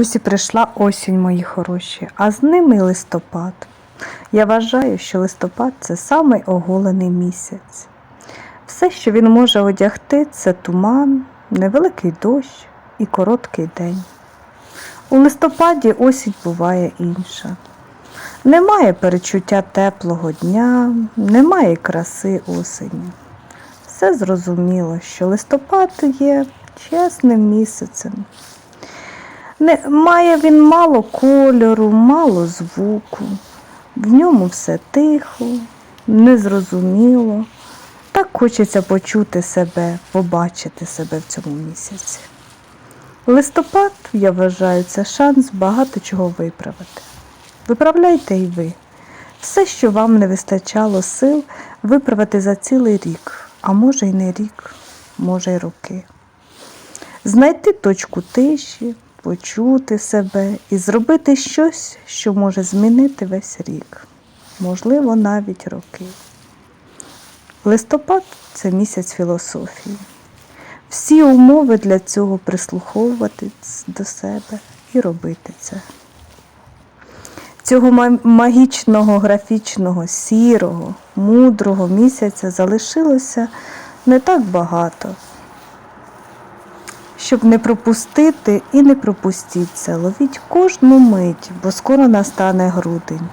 Ось і прийшла осінь, мої хороші, а з ними й листопад. Я вважаю, що листопад це самий оголений місяць. Все, що він може одягти, це туман, невеликий дощ і короткий день. У листопаді осінь буває інша. Немає перечуття теплого дня, немає краси осені. Все зрозуміло, що листопад є чесним місяцем. Не, має він мало кольору, мало звуку. В ньому все тихо, незрозуміло. Так хочеться почути себе, побачити себе в цьому місяці. Листопад, я вважаю, це шанс багато чого виправити. Виправляйте і ви. Все, що вам не вистачало сил виправити за цілий рік, а може й не рік, може й роки. Знайти точку тиші, почути себе і зробити щось, що може змінити весь рік, можливо, навіть роки. Листопад це місяць філософії. Всі умови для цього прислуховуватись до себе і робити це. Цього магічного, графічного, сірого, мудрого місяця залишилося не так багато. Щоб не пропустити і не пропустіть це, ловіть кожну мить, бо скоро настане грудень.